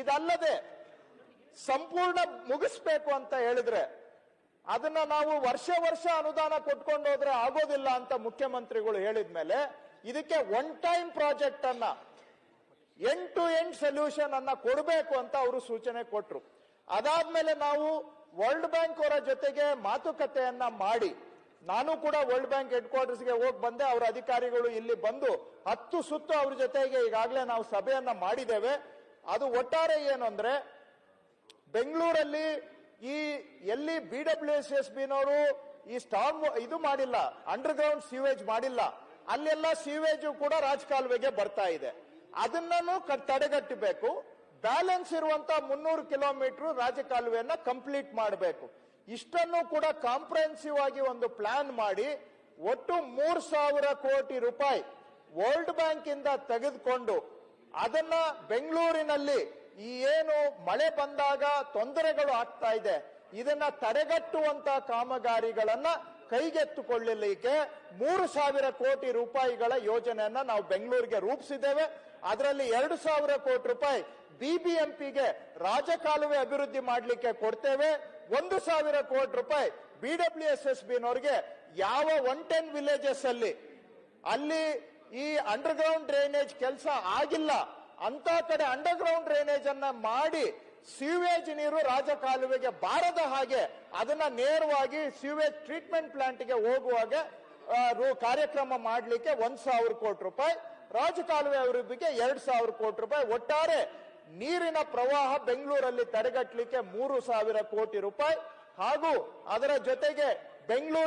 ಇದಲ್ಲದೆ ಸಂಪೂರ್ಣ ಮುಗಿಸ್ಬೇಕು ಅಂತ ಹೇಳಿದ್ರೆ ಅದನ್ನ ನಾವು ವರ್ಷ ವರ್ಷ ಅನುದಾನ ಕೊಟ್ಕೊಂಡು ಹೋದ್ರೆ ಆಗೋದಿಲ್ಲ ಅಂತ ಮುಖ್ಯಮಂತ್ರಿಗಳು ಹೇಳಿದ್ಮೇಲೆ ಇದಕ್ಕೆ ಒನ್ ಟೈಮ್ ಪ್ರಾಜೆಕ್ಟ್ ಅನ್ನ ಎಂಡ್ ಟು ಎಂಡ್ ಸೊಲ್ಯೂಷನ್ ಅನ್ನ ಕೊಡಬೇಕು ಅಂತ ಅವರು ಸೂಚನೆ ಕೊಟ್ರು. ಅದಾದ್ಮೇಲೆ ನಾವು ವರ್ಲ್ಡ್ ಬ್ಯಾಂಕ್ ಅವರ ಜೊತೆಗೆ ಮಾತುಕತೆಯನ್ನ ಮಾಡಿ, ನಾನು ಕೂಡ ವರ್ಲ್ಡ್ ಬ್ಯಾಂಕ್ ಹೆಡ್ ಕ್ವಾರ್ಟರ್ಸ್ಗೆ ಹೋಗಿ ಬಂದೆ, ಅವರ ಅಧಿಕಾರಿಗಳು ಇಲ್ಲಿ ಬಂದು ಹತ್ತು ಸುತ್ತು ಅವ್ರ ಜೊತೆಗೆ ಈಗಾಗಲೇ ನಾವು ಸಭೆಯನ್ನ ಮಾಡಿದ್ದೇವೆ. ಅದು ಒಟ್ಟಾರೆ ಏನು ಅಂದ್ರೆ ಬೆಂಗಳೂರಲ್ಲಿ ಈ ಎಲ್ಲಿ ಬಿ ಡಬ್ಲ್ಯೂ ಎಸ್ ಎಸ್ ಬಿನವರು ಈ ಸ್ಟಾಮ್ ಇದು ಮಾಡಿಲ್ಲ ಅಂಡರ್ ಗ್ರೌಂಡ್ ಸೀವೇಜ್ ಮಾಡಿಲ್ಲ, ಅಲ್ಲೆಲ್ಲ ಸೀವೇಜ್ ಕೂಡ ರಾಜಕಾಲುವೆಗೆ ಬರ್ತಾ ಇದೆ. ಅದನ್ನೂ ತಡೆಗಟ್ಟಬೇಕು. ಬ್ಯಾಲೆನ್ಸ್ ಇರುವಂತ ಮುನ್ನೂರು ಕಿಲೋಮೀಟರ್ ರಾಜಕಾಲುವೆಯನ್ನ ಕಂಪ್ಲೀಟ್ ಮಾಡಬೇಕು. ಇಷ್ಟನ್ನು ಕೂಡ ಕಾಂಪ್ರಹೆನ್ಸಿವ್ ಆಗಿ ಒಂದು ಪ್ಲಾನ್ ಮಾಡಿ ಒಟ್ಟು ಮೂರ್ ಸಾವಿರ ಕೋಟಿ ರೂಪಾಯಿ ವರ್ಲ್ಡ್ ಬ್ಯಾಂಕ್ ಇಂದ ತೆಗೆದುಕೊಂಡು ಅದನ್ನ ಬೆಂಗಳೂರಿನಲ್ಲಿ ಈ ಏನು ಮಳೆ ಬಂದಾಗ ತೊಂದರೆಗಳು ಆಗ್ತಾ ಇದೆ. ಇದನ್ನ ತಡೆಗಟ್ಟುವಂತ ಕಾಮಗಾರಿಗಳನ್ನ ಕೈಗೆತ್ತಿಕೊಳ್ಳಲಿಕ್ಕೆ ಮೂರು ಸಾವಿರ ಕೋಟಿ ರೂಪಾಯಿಗಳ ಯೋಜನೆಯನ್ನ ನಾವು ಬೆಂಗಳೂರಿಗೆ ರೂಪಿಸಿದ್ದೇವೆ. ಅದರಲ್ಲಿ ಎರಡು ಸಾವಿರ ಕೋಟಿ ರೂಪಾಯಿ ಬಿಬಿಎಂಪಿಗೆ ರಾಜಕಾಲುವೆ ಅಭಿವೃದ್ಧಿ ಮಾಡಲಿಕ್ಕೆ ಕೊಡ್ತೇವೆ. ಒಂದು ಸಾವಿರ ಕೋಟಿ ರೂಪಾಯಿ ಬಿಡಬ್ಲ್ಯೂ ಎಸ್ ಎಸ್ ಬಿನವ್ರಿಗೆ ಯಾವ ಒನ್ ಟೆನ್ ವಿಲೇಜಸ್ ಅಲ್ಲಿ ಅಲ್ಲಿ ಈ ಅಂಡರ್ ಗ್ರೌಂಡ್ ಡ್ರೈನೇಜ್ ಕೆಲಸ ಆಗಿಲ್ಲ. ಅಂತ ಕಡೆ ಅಂಡರ್ ಗ್ರೌಂಡ್ ಡ್ರೈನೇಜ್ ಅನ್ನ ಮಾಡಿ ಸೀವೇಜ್ ನೀರು ರಾಜಕಾಲುವೆಗೆ ಬಾರದ ಹಾಗೆ ಅದನ್ನ ನೇರವಾಗಿ ಸೀವೇಜ್ ಟ್ರೀಟ್ಮೆಂಟ್ ಪ್ಲಾಂಟ್ಗೆ ಹೋಗುವಾಗ ಕಾರ್ಯಕ್ರಮ ಮಾಡಲಿಕ್ಕೆ ಒಂದ್ ಸಾವಿರ ಕೋಟಿ ರೂಪಾಯಿ, ರಾಜಕಾಲುವೆ ಅಭಿವೃದ್ಧಿಗೆ ಎರಡ್ ಸಾವಿರ ಕೋಟಿ ರೂಪಾಯಿ. ಒಟ್ಟಾರೆ ನೀರಿನ ಪ್ರವಾಹ ಬೆಂಗಳೂರಲ್ಲಿ ತಡೆಗಟ್ಟಲಿಕ್ಕೆ ಮೂರು ಸಾವಿರ ಕೋಟಿ ರೂಪಾಯಿ. ಹಾಗೂ ಅದರ ಜೊತೆಗೆ ಬೆಂಗಳೂರು